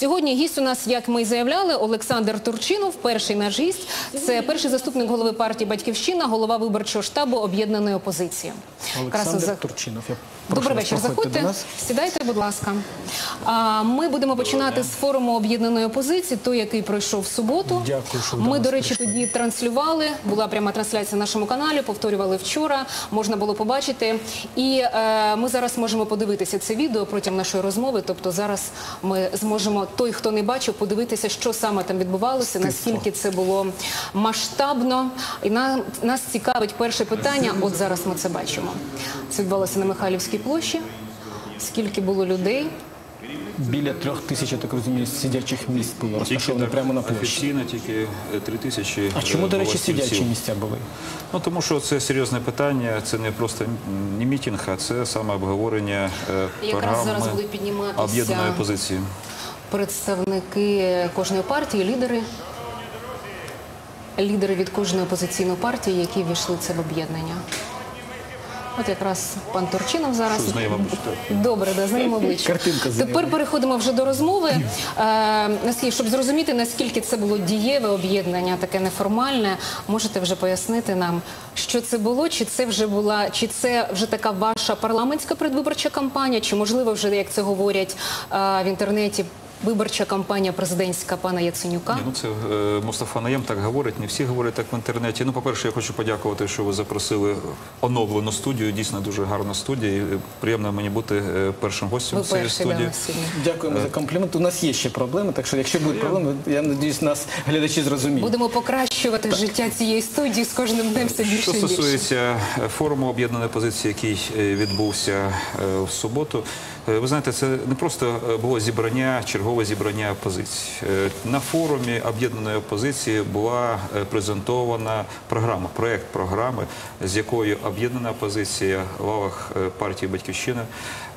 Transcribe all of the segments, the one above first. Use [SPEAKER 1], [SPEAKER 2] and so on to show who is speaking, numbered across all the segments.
[SPEAKER 1] Сьогодні гість у нас, як ми й заявляли, Олександр Турчинов, перший наш гість. Це перший заступник голови партії Батьківщина, голова виборчого штабу об'єднаної опозиції.
[SPEAKER 2] Олександр
[SPEAKER 1] за-
[SPEAKER 2] Турчинов. Я прошу
[SPEAKER 1] Добрий вечір. Заходьте,
[SPEAKER 2] до нас.
[SPEAKER 1] сідайте, будь ласка. А, Ми будемо починати з форуму об'єднаної опозиції, той, який пройшов в суботу.
[SPEAKER 2] Дякую, що ви
[SPEAKER 1] Ми, до речі,
[SPEAKER 2] прийшли.
[SPEAKER 1] тоді транслювали. Була пряма трансляція на нашому каналі. Повторювали вчора. Можна було побачити. І е, ми зараз можемо подивитися це відео протягом нашої розмови. Тобто зараз ми зможемо той, хто не бачив, подивитися, що саме там відбувалося, наскільки це було масштабно. І нам нас цікавить перше питання. От зараз ми це бачимо. Це відбувалося на Михайлівській площі. Скільки було людей?
[SPEAKER 2] Біля трьох тисяч, я так розумію, сидячих місць було розташовано прямо на площі.
[SPEAKER 3] офіційно, тільки е, три тисячі.
[SPEAKER 2] А чому,
[SPEAKER 3] е,
[SPEAKER 2] до речі, сидячі місця були?
[SPEAKER 3] Ну тому що це серйозне питання. Це не просто не мітинг, а це саме обговорення е,
[SPEAKER 1] Якраз
[SPEAKER 3] програми
[SPEAKER 1] зараз будуть підніматися
[SPEAKER 3] об'єднаної позиції.
[SPEAKER 1] Представники кожної партії, лідери. Лідери від кожної опозиційної партії, які ввійшли в це в об'єднання. От якраз пан Турчинов зараз.
[SPEAKER 3] Що, знайоме обличчя?
[SPEAKER 1] Добре, да, знайоме обличчя.
[SPEAKER 2] Картинка знайома.
[SPEAKER 1] Тепер переходимо вже до розмови. Е, наскільки, щоб зрозуміти, наскільки це було дієве об'єднання, таке неформальне, можете вже пояснити нам, що це було, чи це вже була, чи це вже така ваша парламентська предвиборча кампанія, чи можливо вже, як це говорять е, в інтернеті, виборча кампанія президентська пана Яценюка?
[SPEAKER 3] Ні, ну це е, Мустафа Наєм так говорить. Не всі говорять так в інтернеті. Ну, по-перше, я хочу подякувати, що ви запросили оновлену студію. Дійсно дуже гарна студія. І е, приємно мені бути е, першим гостем
[SPEAKER 1] Ви
[SPEAKER 3] цієї
[SPEAKER 1] перший
[SPEAKER 3] студії.
[SPEAKER 1] на сьогодні.
[SPEAKER 2] Дякуємо за комплімент. У нас є ще проблеми, так що якщо будуть проблеми, я надіюсь, нас глядачі зрозуміють.
[SPEAKER 1] Будемо покращувати життя цієї студії з кожним днем все більше
[SPEAKER 3] Що
[SPEAKER 1] більше.
[SPEAKER 3] стосується е, форуму об'єднаної позиції, який е, відбувся е, в суботу, е, ви знаєте, це не просто е, було зібрання, чергове зібрання опозиції. Е, На форумі об'єднаної опозиції була е, презентована програма, проект програми, з якою об'єднана опозиція в лавах е, партії Батьківщина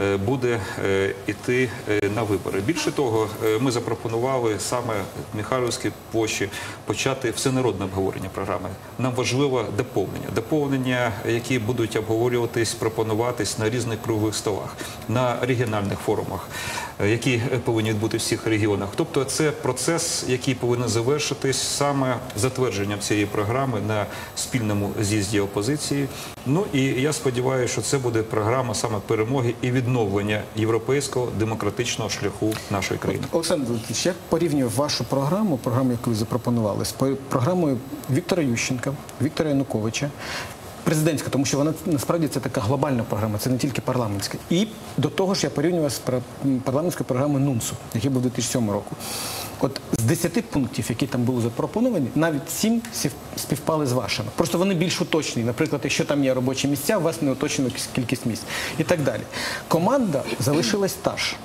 [SPEAKER 3] е, буде е, е, на вибори. Більше того, е, ми запропонували саме Михайлівській площі почати всенародне обговорення програми. Нам важливо доповнення, доповнення, які будуть обговорюватись, пропонуватись на різних круглих столах, на регіональних форумах, е, які е, повинні бути в всіх регіонах. Тобто, це процес, який повинен завершитись саме затвердженням цієї програми на спільному з'їзді опозиції. Ну і я сподіваюся, що це буде програма саме перемоги і відновлення європейського демократичного шляху нашої країни.
[SPEAKER 2] Олександр я порівнюю вашу програму, програму, яку ви запропонували, з програмою Віктора Ющенка, Віктора Януковича. Президентська, тому що вона насправді це така глобальна програма, це не тільки парламентська. І до того ж я порівнював з парламентською програмою НУНСу, який був 2007 року. От з 10 пунктів, які там були запропоновані, навіть 7 співпали з вашими. Просто вони більш уточнені. Наприклад, якщо там є робочі місця, у вас не кількість- кількість місць і так далі. Команда залишилась та ж.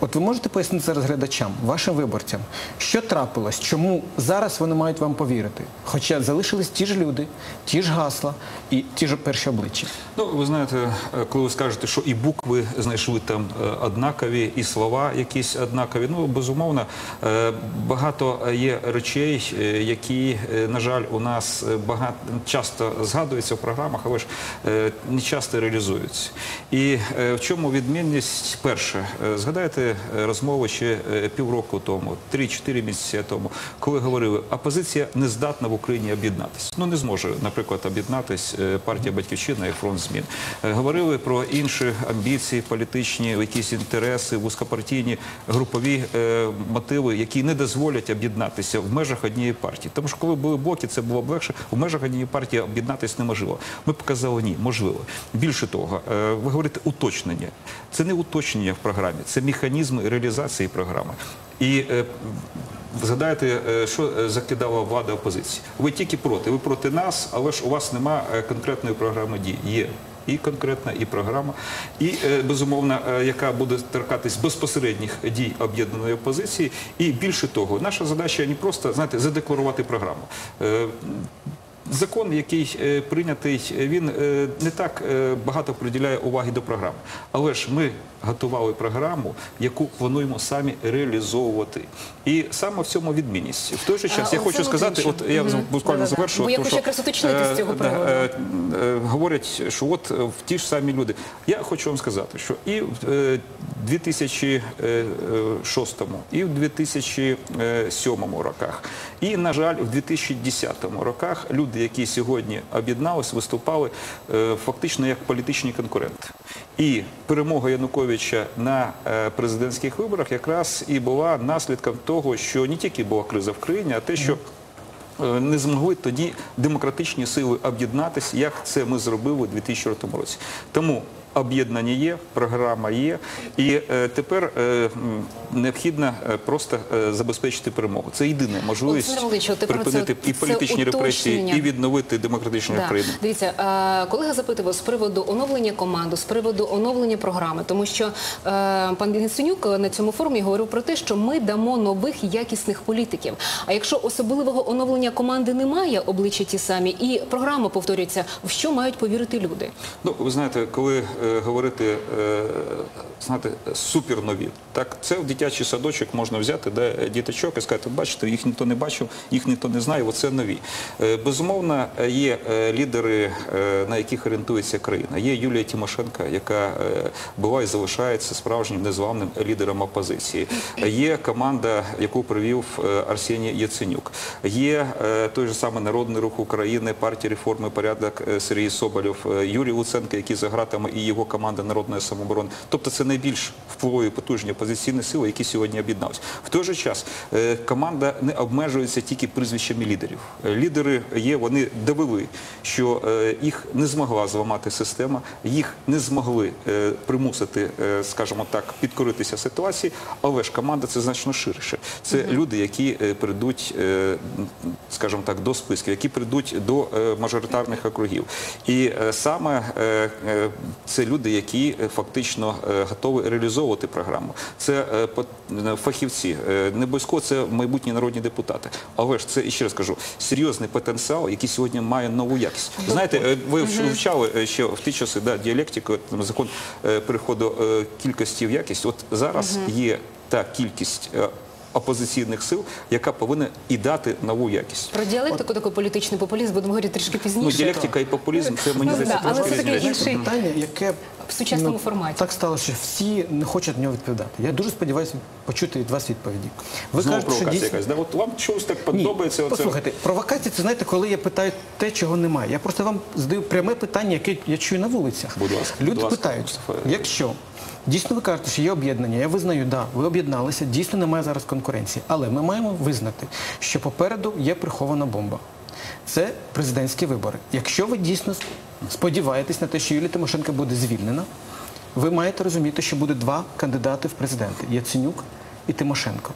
[SPEAKER 2] От ви можете пояснити зараз глядачам, вашим виборцям, що трапилось, чому зараз вони мають вам повірити? Хоча залишились ті ж люди, ті ж гасла і ті ж перші обличчя.
[SPEAKER 3] Ну, ви знаєте, е, коли ви скажете, що і букви знайшли там е, однакові, і слова якісь однакові. Ну, безумовно, е, багато є речей, які, на жаль, у нас багато часто згадуються в програмах, але ж не часто реалізуються. І в чому відмінність? Перше, е, згадайте е, розмову ще е, півроку тому, 3-4 місяці тому, коли говорили, опозиція не здатна в Україні об'єднатися. Ну не зможе, наприклад, об'єднатись е, партія Батьківщина і фронт змін. Говорили про інші амбіції, політичні, якісь інтереси, вузькопартійні групові мотиви, які не дозволять об'єднатися в межах однієї партії. Тому що коли були блоки, це було б легше. В межах однієї партії об'єднатися неможливо. Ми показали ні, можливо. Більше того, ви говорите уточнення. Це не уточнення в програмі, це механізми реалізації програми. І е, згадайте, е, що е, закидала влада опозиції. Ви тільки проти, ви проти нас, але ж у вас нема конкретної програми дій. Є. І конкретна, і програма, і безумовно, яка буде торкатись безпосередніх дій об'єднаної опозиції. І більше того, наша задача не просто знаєте, задекларувати програму. Закон, який прийнятий, він не так багато приділяє уваги до програми. Але ж ми готували програму, яку плануємо самі реалізовувати. І саме в цьому відмінність. В той же час
[SPEAKER 1] А,
[SPEAKER 3] я хочу сказати, от я
[SPEAKER 1] мгм.
[SPEAKER 3] буквально
[SPEAKER 1] Да-да-да.
[SPEAKER 3] завершу.
[SPEAKER 1] Бо я
[SPEAKER 3] тому
[SPEAKER 1] хочу якраз уточнити з
[SPEAKER 3] е,
[SPEAKER 1] цього приводу.
[SPEAKER 3] е, е, говорять, що от е, ті ж самі люди. Я хочу вам сказати, що і в е, 2006 і в 2007 роках, і, на жаль, в 2010 роках люди, які сьогодні об'єдналися, виступали е, фактично як політичні конкуренти. І перемога Януковича на е, президентських виборах якраз і була наслідком того, що не тільки була криза в країні, а те, що е, не змогли тоді демократичні сили об'єднатися, як це ми зробили у 2004 році. Тому об'єднання є, програма є, і е, тепер е, необхідно е, просто забезпечити перемогу. Це єдина можливість припинити
[SPEAKER 1] це-
[SPEAKER 3] і
[SPEAKER 1] це
[SPEAKER 3] політичні репресії, і відновити демократичну
[SPEAKER 1] Да.
[SPEAKER 3] країну.
[SPEAKER 1] Дивіться, колега запитував з приводу оновлення команди, з приводу оновлення програми, тому що пан Генсенюк на цьому форумі говорив про те, що ми дамо нових якісних політиків. А якщо особливого оновлення команди немає, обличчя ті самі, і програма повторюється, в що мають повірити люди?
[SPEAKER 3] Ну, ви знаєте, коли говорити е, знаєте, супернові, так це в дитячий садочок можна взяти, де діточок і сказати, бачите, їх ніхто не бачив, їх ніхто не знає, оце нові. Е, безумовно, є е, лідери, е, на яких орієнтується країна. Є Юлія Тимошенко, яка е, була і залишається справжнім незламним лідером опозиції. Є команда, яку привів е, Арсеній Яценюк. Є е, той же самий Народний рух України, партія реформи порядок е, Сергій Соболєв, е, Юрій Луценко, який за гратами і його команда Народної самооборони. Тобто це найбільш впливові потужні опозиційні сили, які сьогодні об'єдналися. В той же час е, команда не обмежується тільки прізвищами лідерів. Е, Лідери є, вони довели, що е, їх не змогла зламати система, їх не змогли примусити, скажімо так, підкоритися ситуації, але ж команда це значно ширше. Це люди, які прийдуть, скажімо так, до списків, які прийдуть до мажоритарних округів. І саме це люди, які е, фактично е, готові реалізовувати програму. Це е, фахівці, не обов'язково це майбутні народні депутати. Але ж це ще раз кажу, серйозний потенціал, який сьогодні має нову якість. Знаєте, ви вивчали ще в ті часи да, діалектику, закон переходу кількості в якість. От зараз є та кількість. Опозиційних сил, яка повинна і дати нову якість.
[SPEAKER 1] Про діалектику такий політичний популізм будемо говорити трішки
[SPEAKER 3] Ну,
[SPEAKER 1] пізніше.
[SPEAKER 3] діалектика і популізм це мені
[SPEAKER 1] Ну,
[SPEAKER 3] здається
[SPEAKER 1] да, але
[SPEAKER 3] трошки
[SPEAKER 1] це таке
[SPEAKER 3] різні
[SPEAKER 2] питання, яке
[SPEAKER 1] В сучасному
[SPEAKER 2] ну,
[SPEAKER 1] форматі.
[SPEAKER 2] Так сталося, що всі не хочуть на нього відповідати. Я дуже сподіваюся почути від вас відповіді. Ви
[SPEAKER 3] Знову
[SPEAKER 2] кажете, що
[SPEAKER 3] провокація
[SPEAKER 2] дійсно...
[SPEAKER 3] якась. Да? От вам чогось так
[SPEAKER 2] Ні,
[SPEAKER 3] подобається. оце?
[SPEAKER 2] послухайте, провокація це знаєте, коли я питаю те, чого немає. Я просто вам задаю пряме питання, яке я чую на вулицях.
[SPEAKER 3] Будь ласка,
[SPEAKER 2] Люди
[SPEAKER 3] будь ласка,
[SPEAKER 2] питають,
[SPEAKER 3] Мустафа.
[SPEAKER 2] якщо дійсно ви кажете, що є об'єднання, я визнаю, да, ви об'єдналися, дійсно немає зараз конкуренції. Але ми маємо визнати, що попереду є прихована бомба. Це президентські вибори. Якщо ви дійсно сподіваєтесь на те, що Юлія Тимошенко буде звільнена, ви маєте розуміти, що буде два кандидати в президенти Яценюк і Тимошенко.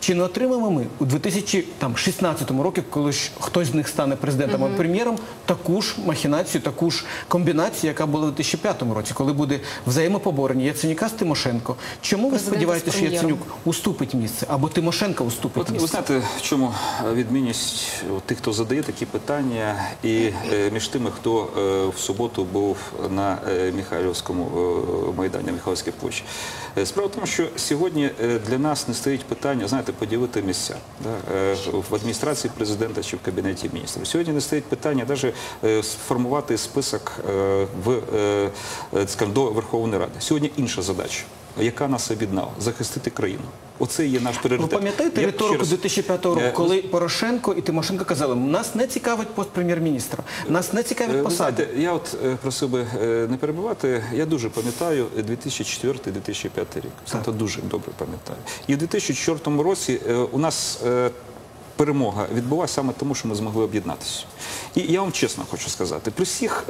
[SPEAKER 2] Чи не отримаємо ми у 2016 році, коли ж хтось з них стане президентом або прем'єром, таку ж махінацію, таку ж комбінацію, яка була у 2005 році, коли буде взаємопоборення Яценюка з Тимошенко? Чому ви сподіваєтеся, що. Яценюк уступить місце або Тимошенко уступить
[SPEAKER 3] От ви знаєте, в чому відмінність тих, хто задає такі питання, і е, між тими, хто е, в суботу був на е, Михайлівському майдані, Михайлівській площі. Справа в тому, що сьогодні для нас не стоїть питання, знаєте, поділити місця да, е, в адміністрації президента чи в кабінеті міністрів. Сьогодні не стоїть питання навіть е, сформувати список е, в скажімо, до Верховної Ради. Сьогодні інша задача. Яка нас об'єднала? Захистити країну. Оце є наш
[SPEAKER 2] Ви пам'ятаєте риторику
[SPEAKER 3] ще раз-
[SPEAKER 2] 2005 року,
[SPEAKER 3] Е,
[SPEAKER 2] коли Порошенко і Тимошенко казали, нас не цікавить пост прем'єр-міністра, нас не
[SPEAKER 3] Е,
[SPEAKER 2] цікавить посади.
[SPEAKER 3] знаєте, я от е, просив би е, не перебувати. Я дуже пам'ятаю 2004-2005 рік. Це дуже добре пам'ятаю. І в 2004 році е, у нас е, перемога відбулася саме тому, що ми змогли об'єднатися. І я вам чесно хочу сказати, при всіх,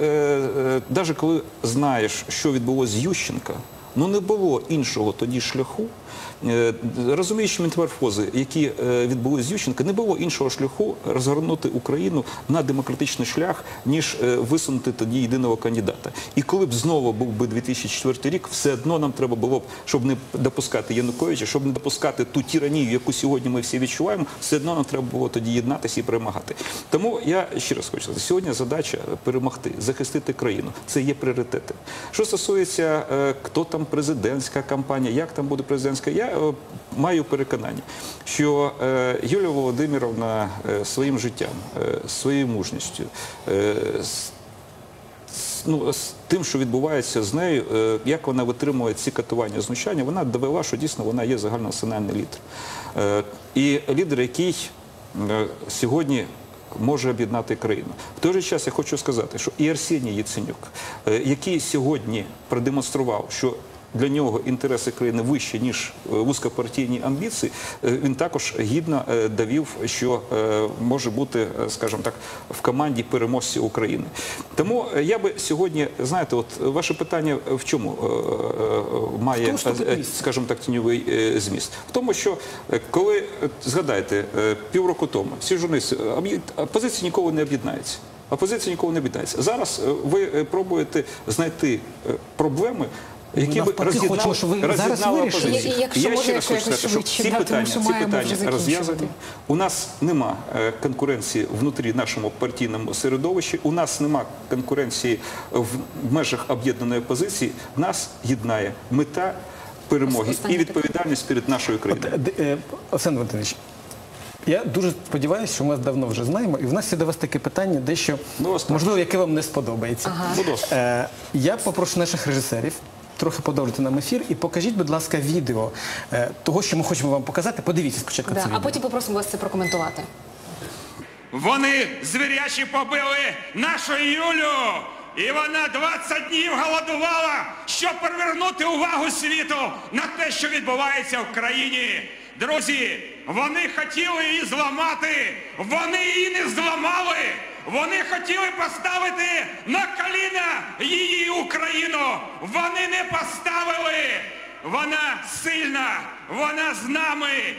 [SPEAKER 3] навіть коли знаєш, що відбулося з Ющенка, ну не було іншого тоді шляху. Е, Розуміючи метаморфози, які е, відбулися з Ющенка, не було іншого шляху розгорнути Україну на демократичний шлях, ніж е, висунути тоді єдиного кандидата. І коли б знову був би 2004 рік, все одно нам треба було б, щоб не допускати Януковича, щоб не допускати ту тиранію, яку сьогодні ми всі відчуваємо, все одно нам треба було тоді єднатися і перемагати. Тому я ще раз хочу сказати, сьогодні задача перемогти, захистити країну. Це є пріоритети. Що стосується, хто там там президентська кампанія, як там буде президентська. Я е, маю переконання, що е, Юлія Володимировна е, своїм життям, е, своєю мужністю. е, ну, з тим, що відбувається з нею, е, як вона витримує ці катування, знущання, вона довела, що дійсно вона є загальнонаціональний лідер. Е, І лідер, який е, сьогодні може об'єднати країну. В той же час я хочу сказати, що і Арсеній Яценюк, який сьогодні продемонстрував, що для нього інтереси країни вищі, ніж е, вузькопартійні амбіції, е, він також гідно е, довів, що може бути, скажімо так, в команді переможців України. Тому я би сьогодні, знаєте, от ваше питання в чому має, скажімо так, тіньовий зміст? В тому, що коли, згадайте, півроку тому всі журналісти, опозиція ніколи не об'єднається. Опозиція ніколи не об'єднається. Зараз ви пробуєте знайти проблеми, які
[SPEAKER 2] навпаки,
[SPEAKER 3] роз'єднали,
[SPEAKER 2] хочемо, щоб ви зараз
[SPEAKER 3] роз'єднали
[SPEAKER 2] вирішили.
[SPEAKER 3] опозицію. Я ще раз хочу сказати, що ці питання, ці питання розв'язані. У нас нема е, конкуренції внутрі нашому партійному середовищі. У нас нема конкуренції в межах об'єднаної опозиції. Нас єднає мета перемоги і відповідальність перед нашою країною.
[SPEAKER 2] Е, е, Олександр Валентинович, я дуже сподіваюся, що ми вас давно вже знаємо, і в нас є до вас таке питання, дещо
[SPEAKER 3] Ну,
[SPEAKER 2] можливо, яке вам не сподобається. Е, я попрошу наших режисерів. Трохи подовжити нам ефір і покажіть, будь ласка, відео е, того, що ми хочемо вам показати. Подивіться спочатку
[SPEAKER 1] Да,
[SPEAKER 2] це
[SPEAKER 1] а потім попросимо вас це прокоментувати.
[SPEAKER 4] Вони звірячі побили нашу Юлю, і вона 20 днів голодувала, щоб привернути увагу світу на те, що відбувається в країні. Друзі, вони хотіли її зламати, вони її не зламали. Вони хотіли поставити на коліна її Україну. Вони не поставили. Вона сильна, вона з нами.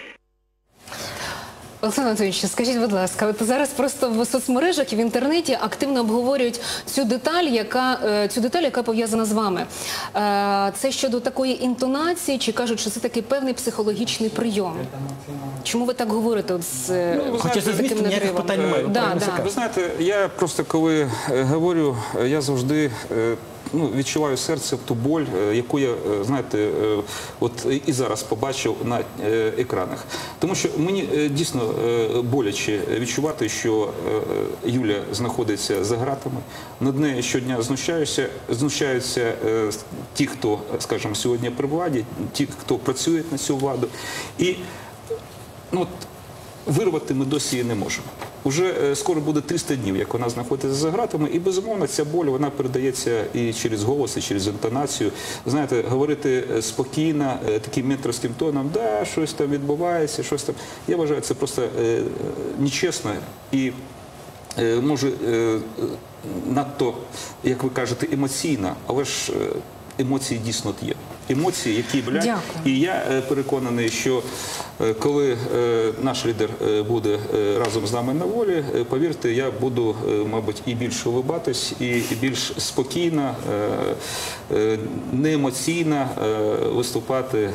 [SPEAKER 1] Олександр Анатолійович, скажіть, будь ласка, от зараз просто в соцмережах і в інтернеті активно обговорюють цю деталь, яка е, цю деталь, яка пов'язана з вами. Е, Це щодо такої інтонації, чи кажуть, що це такий певний психологічний прийом? Чому ви так говорите? От з е,
[SPEAKER 3] Ну,
[SPEAKER 2] Хоча
[SPEAKER 3] знаєте,
[SPEAKER 2] за
[SPEAKER 1] таким
[SPEAKER 2] ніяких
[SPEAKER 1] надривом?
[SPEAKER 2] питань немає.
[SPEAKER 1] Да, да.
[SPEAKER 3] Ви знаєте, я просто коли е, говорю, е, я завжди е, ну, відчуваю серце ту боль, е, яку я, е, знаєте, е, от і зараз побачив на екранах. Тому що мені дійсно боляче відчувати, що Юля знаходиться за ґратами. Над нею щодня знущаються е, ті, хто, скажімо, сьогодні при владі, ті, хто працює на цю владу. І ну, от, вирвати ми досі не можемо. Уже е, скоро буде 300 днів, як вона знаходиться за гратами, і безумовно ця боль вона передається і через голос, і через інтонацію. Знаєте, говорити е, спокійно, е, таким менторським тоном, да, щось там відбувається, щось там. Я вважаю, це просто е, нечесно і е, може е, надто, як ви кажете, емоційна, але ж емоції дійсно є. Емоції, які блядь.
[SPEAKER 1] Дякую.
[SPEAKER 3] І я переконаний, що коли е, наш лідер е, буде е, разом з нами на волі, е, повірте, я буду, е, мабуть, і більше улибатись, і, більш спокійно, е, е, неемоційно е, виступати е,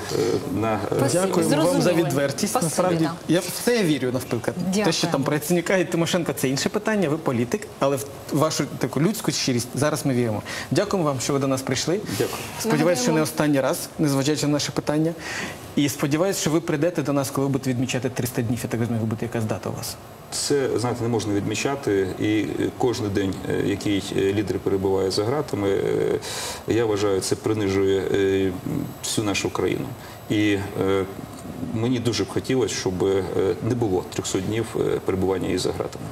[SPEAKER 3] на е.
[SPEAKER 2] Дякую вам за відвертість. Насправді
[SPEAKER 1] да.
[SPEAKER 2] я в це вірю.
[SPEAKER 1] Дякую.
[SPEAKER 2] Те, що там про Яценюка і Тимошенка, це інше питання. Ви політик, але в вашу таку людську щирість зараз ми віримо. Дякуємо вам, що ви до нас прийшли.
[SPEAKER 3] Дякую.
[SPEAKER 2] Сподіваюся, що не останній раз, незважаючи на наше питання. І сподіваюся, що ви прийдете до нас, коли ви будете відмічати 300 днів. Я так розумію, буде якась дата у вас.
[SPEAKER 3] Це знаєте, не можна відмічати. І е, кожен день, е, який е, лідер перебуває за ґратами, е, я вважаю, це принижує всю нашу країну. І мені дуже б хотілося, щоб не було 300 днів перебування її за ґратами.